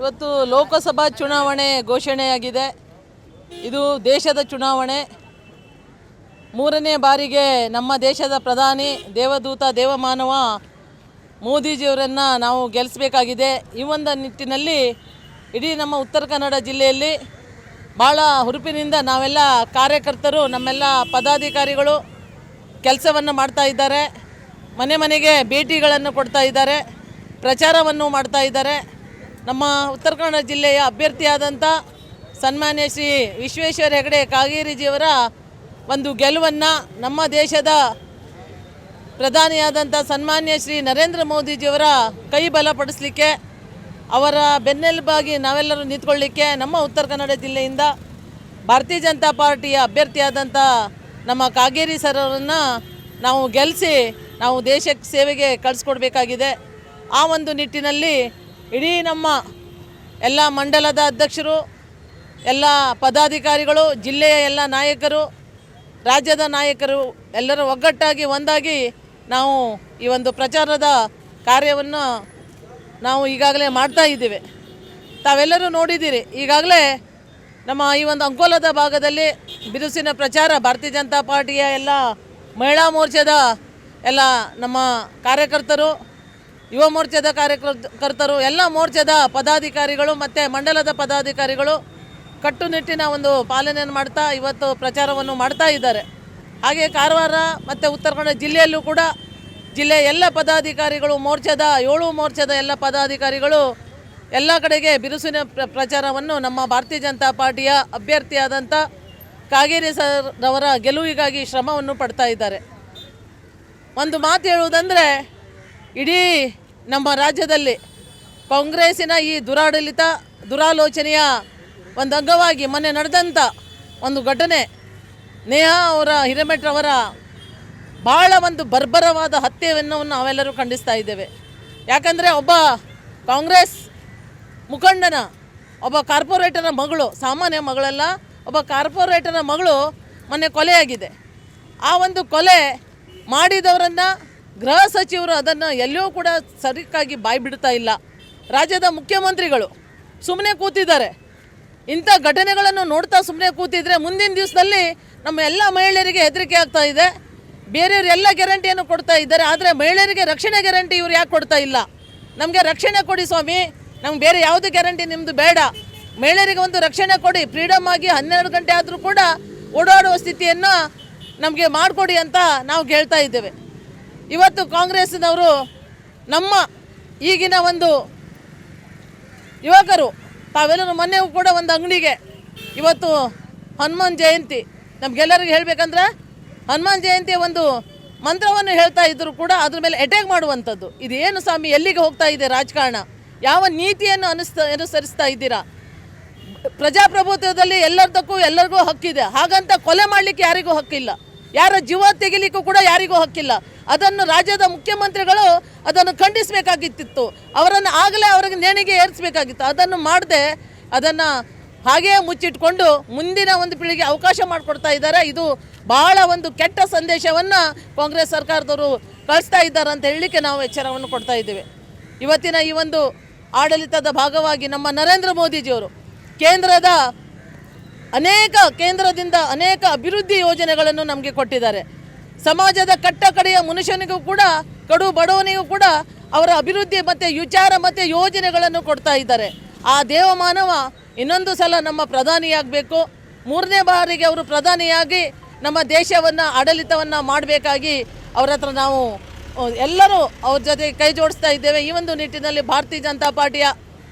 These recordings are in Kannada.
ಇವತ್ತು ಲೋಕಸಭಾ ಚುನಾವಣೆ ಘೋಷಣೆಯಾಗಿದೆ. ಇದು ದೇಶದ ಚುನಾವಣೆ. ಮೂರನೇ ಬಾರಿಗೆ ನಮ್ಮ ದೇಶದ ಪ್ರಧಾನಿ ದೇವದೂತ ದೇವಮಾನವ ಮೋದಿಜಿಯವರನ್ನು ನಾವು ಗೆಲ್ಲಿಸಬೇಕಾಗಿದೆ ಈ ಒಂದು ನಿಟ್ಟಿನಲ್ಲಿ ಇಡೀ ನಮ್ಮ ಉತ್ತರ ಕನ್ನಡ ಜಿಲ್ಲೆಯಲ್ಲಿ ಭಾಳ ಹುರುಪಿನಿಂದ ನಾವೆಲ್ಲ ಕಾರ್ಯಕರ್ತರು, ನಮ್ಮೆಲ್ಲ ಪದಾಧಿಕಾರಿಗಳು ಕೆಲಸವನ್ನು ಮಾಡ್ತಾ ಇದ್ದಾರೆ. ಮನೆ ಮನೆಗೆ ಭೇಟಿಗಳನ್ನು ಕೊಡ್ತಾ ಇದ್ದಾರೆ. ಪ್ರಚಾರವನ್ನು ಮಾಡ್ತಾ ಇದ್ದಾರೆ. ನಮ್ಮ ಉತ್ತರ ಕನ್ನಡ ಜಿಲ್ಲೆಯ ಅಭ್ಯರ್ಥಿಯಾದಂಥ ಸನ್ಮಾನ್ಯ ಶ್ರೀ ವಿಶ್ವೇಶ್ವರ ಹೆಗಡೆ ಕಾಗೇರಿಜಿಯವರ ಒಂದು ಗೆಲುವನ್ನು ನಮ್ಮ ದೇಶದ ಪ್ರಧಾನಿಯಾದಂಥ ಸನ್ಮಾನ್ಯ ಶ್ರೀ ನರೇಂದ್ರ ಮೋದಿಜಿಯವರ ಕೈ ಬಲಪಡಿಸಲಿಕ್ಕೆ, ಅವರ ಬೆನ್ನೆಲುಬಾಗಿ ನಾವೆಲ್ಲರೂ ನಿಂತ್ಕೊಳ್ಳಿಕ್ಕೆ ನಮ್ಮ ಉತ್ತರ ಕನ್ನಡ ಜಿಲ್ಲೆಯಿಂದ ಭಾರತೀಯ ಜನತಾ ಪಾರ್ಟಿಯ ಅಭ್ಯರ್ಥಿಯಾದಂಥ ನಮ್ಮ ಕಾಗೇರಿ ಸರ್ ಅವರನ್ನು ನಾವು ಗೆಲ್ಲಿಸಿ ನಾವು ದೇಶಕ್ಕೆ ಸೇವೆಗೆ ಕಳಿಸ್ಕೊಡ್ಬೇಕಾಗಿದೆ. ಆ ಒಂದು ನಿಟ್ಟಿನಲ್ಲಿ ಇಡೀ ನಮ್ಮ ಎಲ್ಲ ಮಂಡಲದ ಅಧ್ಯಕ್ಷರು, ಎಲ್ಲ ಪದಾಧಿಕಾರಿಗಳು, ಜಿಲ್ಲೆಯ ಎಲ್ಲ ನಾಯಕರು, ರಾಜ್ಯದ ನಾಯಕರು ಎಲ್ಲರೂ ಒಗ್ಗಟ್ಟಾಗಿ ಒಂದಾಗಿ ನಾವು ಈ ಒಂದು ಪ್ರಚಾರದ ಕಾರ್ಯವನ್ನು ನಾವು ಈಗಾಗಲೇ ಮಾಡ್ತಾ ಇದ್ದೇವೆ. ತಾವೆಲ್ಲರೂ ನೋಡಿದ್ದೀರಿ, ಈಗಾಗಲೇ ನಮ್ಮ ಈ ಒಂದು ಅಂಕೋಲದ ಭಾಗದಲ್ಲಿ ಬಿರುಸಿನ ಪ್ರಚಾರ, ಭಾರತೀಯ ಜನತಾ ಪಾರ್ಟಿಯ ಎಲ್ಲ ಮಹಿಳಾ ಮೋರ್ಚಾದ ಎಲ್ಲ ನಮ್ಮ ಕಾರ್ಯಕರ್ತರು ಯುವ ಮೋರ್ಚಾದ ಕಾರ್ಯಕರ್ತರು, ಎಲ್ಲ ಮೋರ್ಚಾದ ಪದಾಧಿಕಾರಿಗಳು ಮತ್ತು ಮಂಡಲದ ಪದಾಧಿಕಾರಿಗಳು ಕಟ್ಟುನಿಟ್ಟಿನ ಒಂದು ಪಾಲನೆಯನ್ನು ಮಾಡ್ತಾ ಇವತ್ತು ಪ್ರಚಾರವನ್ನು ಮಾಡ್ತಾ ಇದ್ದಾರೆ. ಹಾಗೆ ಕಾರವಾರ ಮತ್ತು ಉತ್ತರ ಕನ್ನಡ ಜಿಲ್ಲೆಯಲ್ಲೂ ಕೂಡ ಜಿಲ್ಲೆಯ ಎಲ್ಲ ಪದಾಧಿಕಾರಿಗಳು, ಮೋರ್ಚಾದ ಏಳು ಮೋರ್ಚಾದ ಎಲ್ಲ ಪದಾಧಿಕಾರಿಗಳು ಎಲ್ಲ ಕಡೆಗೆ ಬಿರುಸಿನ ಪ್ರ, ಪ್ರಚಾರವನ್ನು ನಮ್ಮ ಭಾರತೀಯ ಜನತಾ ಪಾರ್ಟಿಯ ಅಭ್ಯರ್ಥಿಯಾದಂಥ ಕಾಗೇರಿ ಸರ್ ಅವರ ಗೆಲುವಿಗಾಗಿ ಶ್ರಮವನ್ನು ಪಡ್ತಾ ಇದ್ದಾರೆ. ಒಂದು ಮಾತು ಹೇಳುವುದಂದರೆ ಇಡೀ ನಮ್ಮ ರಾಜ್ಯದಲ್ಲಿ ಕಾಂಗ್ರೆಸ್ಸಿನ ಈ ದುರಾಡಳಿತ, ದುರಾಲೋಚನೆಯ ಒಂದು ಅಂಗವಾಗಿ ಮೊನ್ನೆ ನಡೆದಂಥ ಒಂದು ಘಟನೆ, ನೇಹಾ ಅವರ ಹಿರೇಮೆಟ್ರವರ ಭಾಳ ಒಂದು ಬರ್ಬರವಾದ ಹತ್ಯೆಯನ್ನು ನಾವೆಲ್ಲರೂ ಖಂಡಿಸ್ತಾ ಇದ್ದೇವೆ. ಯಾಕಂದರೆ ಒಬ್ಬ ಕಾಂಗ್ರೆಸ್ ಮುಖಂಡನ, ಒಬ್ಬ ಕಾರ್ಪೊರೇಟರ ಮಗಳು, ಸಾಮಾನ್ಯ ಮಗಳಲ್ಲ, ಒಬ್ಬ ಕಾರ್ಪೊರೇಟರ ಮಗಳು ಮೊನ್ನೆ ಕೊಲೆಯಾಗಿದೆ. ಆ ಒಂದು ಕೊಲೆ ಮಾಡಿದವರನ್ನು ಗೃಹ ಸಚಿವರು ಅದನ್ನು ಎಲ್ಲಿಯೂ ಕೂಡ ಸರಿಕ್ಕಾಗಿ ಬಾಯಿ ಬಿಡ್ತಾ ಇಲ್ಲ. ರಾಜ್ಯದ ಮುಖ್ಯಮಂತ್ರಿಗಳು ಸುಮ್ಮನೆ ಕೂತಿದ್ದಾರೆ. ಇಂಥ ಘಟನೆಗಳನ್ನು ನೋಡ್ತಾ ಸುಮ್ಮನೆ ಕೂತಿದ್ರೆ ಮುಂದಿನ ದಿವಸದಲ್ಲಿ ನಮ್ಮ ಎಲ್ಲ ಮಹಿಳೆಯರಿಗೆ ಹೆದರಿಕೆ ಆಗ್ತಾ ಇದೆ. ಬೇರೆಯವರು ಎಲ್ಲ ಗ್ಯಾರಂಟಿಯನ್ನು ಕೊಡ್ತಾ ಇದ್ದಾರೆ, ಆದರೆ ಮಹಿಳೆಯರಿಗೆ ರಕ್ಷಣೆ ಗ್ಯಾರಂಟಿ ಇವರು ಯಾಕೆ ಕೊಡ್ತಾ ಇಲ್ಲ? ನಮಗೆ ರಕ್ಷಣೆ ಕೊಡಿ ಸ್ವಾಮಿ, ನಮ್ಗೆ ಬೇರೆ ಯಾವುದೇ ಗ್ಯಾರಂಟಿ ನಿಮ್ಮದು ಬೇಡ. ಮಹಿಳೆಯರಿಗೆ ಒಂದು ರಕ್ಷಣೆ ಕೊಡಿ ಫ್ರೀಡಮ್ ಆಗಿ ಹನ್ನೆರಡು ಗಂಟೆ ಆದರೂ ಕೂಡ ಓಡಾಡುವ ಸ್ಥಿತಿಯನ್ನು ನಮಗೆ ಮಾಡಿಕೊಡಿ ಅಂತ ನಾವು ಕೇಳ್ತಾ ಇದ್ದೇವೆ. ಇವತ್ತು ಕಾಂಗ್ರೆಸ್ನವರು ನಮ್ಮ ಈಗಿನ ಒಂದು ಯುವಕರು, ತಾವೆಲ್ಲರೂ ಮೊನ್ನೆ ಕೂಡ ಒಂದು ಅಂಗಡಿಗೆ ಇವತ್ತು ಹನುಮಾನ್ ಜಯಂತಿ. ನಮಗೆಲ್ಲರಿಗೂ ಹೇಳಬೇಕಂದ್ರೆ ಹನುಮಾನ್ ಜಯಂತಿಯ ಒಂದು ಮಂತ್ರವನ್ನು ಹೇಳ್ತಾ ಇದ್ದರೂ ಕೂಡ ಅದ್ರ ಮೇಲೆ ಅಟ್ಯಾಕ್ ಮಾಡುವಂಥದ್ದು. ಇದು ಏನು ಸ್ವಾಮಿ, ಎಲ್ಲಿಗೆ ಹೋಗ್ತಾ ಇದೆ ರಾಜಕಾರಣ? ಯಾವ ನೀತಿಯನ್ನು ಅನುಸ ಅನುಸರಿಸ್ತಾ ಇದ್ದೀರಾ? ಪ್ರಜಾಪ್ರಭುತ್ವದಲ್ಲಿ ಎಲ್ಲರದಕ್ಕೂ ಎಲ್ಲರಿಗೂ ಹಕ್ಕಿದೆ. ಹಾಗಂತ ಕೊಲೆ ಮಾಡಲಿಕ್ಕೆ ಯಾರಿಗೂ ಹಕ್ಕಿಲ್ಲ. ಯಾರ ಜೀವ ತೆಗಿಲಿಕ್ಕೂ ಕೂಡ ಯಾರಿಗೂ ಹಕ್ಕಿಲ್ಲ. ಅದನ್ನು ರಾಜ್ಯದ ಮುಖ್ಯಮಂತ್ರಿಗಳು ಅದನ್ನು ಖಂಡಿಸಬೇಕಾಗಿತ್ತಿತ್ತು. ಅವರನ್ನು ಆಗಲೇ ಅವರಿಗೆ ನೇಣಿಗೆ ಏರಿಸಬೇಕಾಗಿತ್ತು. ಅದನ್ನು ಮಾಡದೆ ಅದನ್ನು ಹಾಗೆಯೇ ಮುಚ್ಚಿಟ್ಕೊಂಡು ಮುಂದಿನ ಒಂದು ಪೀಳಿಗೆ ಅವಕಾಶ ಮಾಡಿಕೊಡ್ತಾ ಇದ್ದಾರೆ. ಇದು ಬಹಳ ಒಂದು ಕೆಟ್ಟ ಸಂದೇಶವನ್ನು ಕಾಂಗ್ರೆಸ್ ಸರ್ಕಾರದವರು ಕಳಿಸ್ತಾ ಇದ್ದಾರೆ ಅಂತ ಹೇಳಲಿಕ್ಕೆ ನಾವು ಎಚ್ಚರವನ್ನು ಕೊಡ್ತಾ ಇದ್ದೇವೆ. ಇವತ್ತಿನ ಈ ಒಂದು ಆಡಳಿತದ ಭಾಗವಾಗಿ ನಮ್ಮ ನರೇಂದ್ರ ಮೋದಿಜಿಯವರು ಕೇಂದ್ರದ ಅನೇಕ ಕೇಂದ್ರದಿಂದ ಅನೇಕ ಅಭಿವೃದ್ಧಿ ಯೋಜನೆಗಳನ್ನು ನಮಗೆ ಕೊಟ್ಟಿದ್ದಾರೆ. ಸಮಾಜದ ಕಟ್ಟ ಕಡೆಯ ಮನುಷ್ಯನಿಗೂ ಕೂಡ, ಕಡು ಬಡವನಿಗೂ ಕೂಡ ಅವರ ಅಭಿವೃದ್ಧಿ ಮತ್ತು ವಿಚಾರ ಮತ್ತು ಯೋಜನೆಗಳನ್ನು ಕೊಡ್ತಾ ಇದ್ದಾರೆ. ಆ ದೇವಮಾನವ ಇನ್ನೊಂದು ಸಲ ನಮ್ಮ ಪ್ರಧಾನಿಯಾಗಬೇಕು. ಮೂರನೇ ಬಾರಿಗೆ ಅವರು ಪ್ರಧಾನಿಯಾಗಿ ನಮ್ಮ ದೇಶವನ್ನು, ಆಡಳಿತವನ್ನು ಮಾಡಬೇಕಾಗಿ ಅವರ ಹತ್ರ ನಾವು ಎಲ್ಲರೂ ಅವ್ರ ಜೊತೆ ಕೈ ಜೋಡಿಸ್ತಾ ಇದ್ದೇವೆ. ಈ ಒಂದು ನಿಟ್ಟಿನಲ್ಲಿ ಭಾರತೀಯ ಜನತಾ ಪಾರ್ಟಿಯ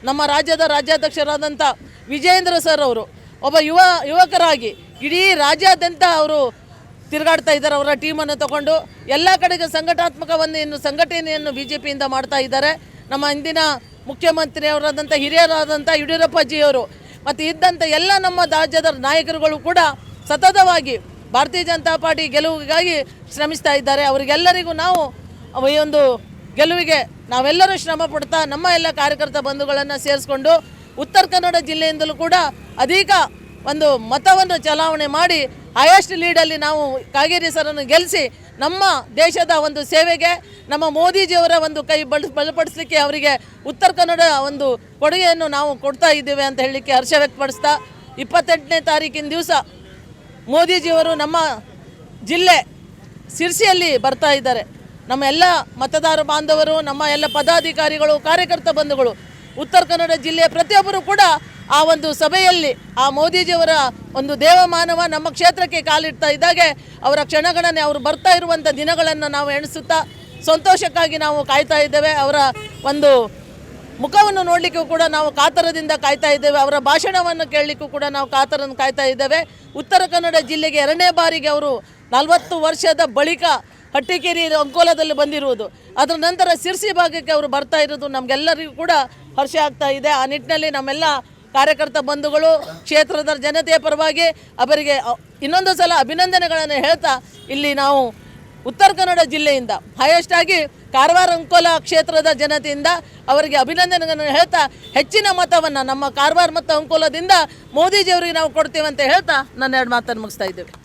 ನಮ್ಮ ರಾಜ್ಯದ ರಾಜ್ಯಾಧ್ಯಕ್ಷರಾದಂಥ ವಿಜೇಂದ್ರ ಸರ್ ಅವರು ಒಬ್ಬ ಯುವ ಯುವಕರಾಗಿ ಇಡೀ ರಾಜ್ಯಾದ್ಯಂತ ಅವರು ತಿರುಗಾಡ್ತಾ ಇದ್ದಾರೆ, ಅವರ ಟೀಮನ್ನು ತಗೊಂಡು. ಎಲ್ಲ ಕಡೆಗೆ ಸಂಘಟಾತ್ಮಕವನ್ನು ಇನ್ನು ಸಂಘಟನೆಯನ್ನು ಬಿ ಜೆ ಪಿಯಿಂದ ಮಾಡ್ತಾ ಇದ್ದಾರೆ. ನಮ್ಮ ಇಂದಿನ ಮುಖ್ಯಮಂತ್ರಿಯವರಾದಂಥ, ಹಿರಿಯರಾದಂಥ ಯಡಿಯೂರಪ್ಪಜಿಯವರು ಮತ್ತು ಇದ್ದಂಥ ಎಲ್ಲ ನಮ್ಮ ರಾಜ್ಯದ ನಾಯಕರುಗಳು ಕೂಡ ಸತತವಾಗಿ ಭಾರತೀಯ ಜನತಾ ಪಾರ್ಟಿ ಗೆಲುವಿಗಾಗಿ ಶ್ರಮಿಸ್ತಾ ಇದ್ದಾರೆ. ಅವರಿಗೆಲ್ಲರಿಗೂ ನಾವು ಈ ಒಂದು ಗೆಲುವಿಗೆ ನಾವೆಲ್ಲರೂ ಶ್ರಮ ಪಡ್ತಾ ನಮ್ಮ ಎಲ್ಲ ಕಾರ್ಯಕರ್ತ ಬಂಧುಗಳನ್ನು ಸೇರಿಸ್ಕೊಂಡು ಉತ್ತರ ಕನ್ನಡ ಜಿಲ್ಲೆಯಿಂದಲೂ ಕೂಡ ಅಧಿಕ ಒಂದು ಮತವನ್ನು ಚಲಾವಣೆ ಮಾಡಿ ಹೈಯೆಸ್ಟ್ ಲೀಡಲ್ಲಿ ನಾವು ಕಾಗೇರಿ ಸರನ್ನು ಗೆಲ್ಲಿಸಿ ನಮ್ಮ ದೇಶದ ಒಂದು ಸೇವೆಗೆ, ನಮ್ಮ ಮೋದಿಜಿಯವರ ಒಂದು ಕೈ ಬಳ ಬಲಪಡಿಸಲಿಕ್ಕೆ ಅವರಿಗೆ ಉತ್ತರ ಕನ್ನಡ ಒಂದು ಕೊಡುಗೆಯನ್ನು ನಾವು ಕೊಡ್ತಾ ಇದ್ದೇವೆ ಅಂತ ಹೇಳಲಿಕ್ಕೆ ಹರ್ಷ ವ್ಯಕ್ತಪಡಿಸ್ತಾ ಇಪ್ಪತ್ತೆಂಟನೇ ತಾರೀಕಿನ ದಿವಸ ಮೋದಿಜಿಯವರು ನಮ್ಮ ಜಿಲ್ಲೆ ಸಿರ್ಸಿಯಲ್ಲಿ ಬರ್ತಾ ಇದ್ದಾರೆ. ನಮ್ಮ ಎಲ್ಲ ಮತದಾರ ಬಾಂಧವರು, ನಮ್ಮ ಎಲ್ಲ ಪದಾಧಿಕಾರಿಗಳು, ಕಾರ್ಯಕರ್ತ ಬಂಧುಗಳು ಉತ್ತರ ಕನ್ನಡ ಜಿಲ್ಲೆಯ ಪ್ರತಿಯೊಬ್ಬರು ಕೂಡ ಆ ಒಂದು ಸಭೆಯಲ್ಲಿ ಆ ಮೋದಿಜಿಯವರ ಒಂದು ದೇವಮಾನವ ನಮ್ಮ ಕ್ಷೇತ್ರಕ್ಕೆ ಕಾಲಿಡ್ತಾ ಇದ್ದಾಗೆ, ಅವರ ಕ್ಷಣಗಣನೆ ಅವರು ಬರ್ತಾ ಇರುವಂಥ ದಿನಗಳನ್ನು ನಾವು ಎಣಿಸುತ್ತಾ ಸಂತೋಷಕ್ಕಾಗಿ ನಾವು ಕಾಯ್ತಾ ಇದ್ದೇವೆ. ಅವರ ಒಂದು ಮುಖವನ್ನು ನೋಡಲಿಕ್ಕೂ ಕೂಡ ನಾವು ಕಾತರದಿಂದ ಕಾಯ್ತಾ ಇದ್ದೇವೆ. ಅವರ ಭಾಷಣವನ್ನು ಕೇಳಲಿಕ್ಕೂ ಕೂಡ ನಾವು ಕಾತರನ್ನು ಕಾಯ್ತಾ ಇದ್ದೇವೆ. ಉತ್ತರ ಕನ್ನಡ ಜಿಲ್ಲೆಗೆ ಎರಡನೇ ಬಾರಿಗೆ ಅವರು ನಲವತ್ತು ವರ್ಷದ ಬಳಿಕ ಹಟ್ಟಿಕೇರಿ ಅಂಕೋಲದಲ್ಲಿ ಬಂದಿರುವುದು. ಅದರ ನಂತರ ಸಿರ್ಸಿ ಭಾಗಕ್ಕೆ ಅವರು ಬರ್ತಾ ಇರೋದು ನಮಗೆಲ್ಲರಿಗೂ ಕೂಡ ಹರ್ಷ ಆಗ್ತಾ ಇದೆ. ಆ ನಿಟ್ಟಿನಲ್ಲಿ ನಮ್ಮೆಲ್ಲ ಕಾರ್ಯಕರ್ತ ಬಂಧುಗಳು, ಕ್ಷೇತ್ರದ ಜನತೆಯ ಪರವಾಗಿ ಅವರಿಗೆ ಇನ್ನೊಂದು ಸಲ ಅಭಿನಂದನೆಗಳನ್ನು ಹೇಳ್ತಾ ಇಲ್ಲಿ ನಾವು ಉತ್ತರ ಕನ್ನಡ ಜಿಲ್ಲೆಯಿಂದ ಹೈಯೆಸ್ಟ್ ಆಗಿ ಕಾರವಾರ ಅಂಕೋಲ ಕ್ಷೇತ್ರದ ಜನತೆಯಿಂದ ಅವರಿಗೆ ಅಭಿನಂದನೆಗಳನ್ನು ಹೇಳ್ತಾ ಹೆಚ್ಚಿನ ಮತವನ್ನು ನಮ್ಮ ಕಾರವಾರ ಮತ್ತು ಅಂಕೋಲದಿಂದ ಮೋದಿಜಿಯವರಿಗೆ ನಾವು ಕೊಡ್ತೇವೆ ಅಂತ ಹೇಳ್ತಾ ನನ್ನ ಎರಡು ಮಾತನ್ನು ಮುಗಿಸ್ತಾ ಇದ್ದೇವೆ.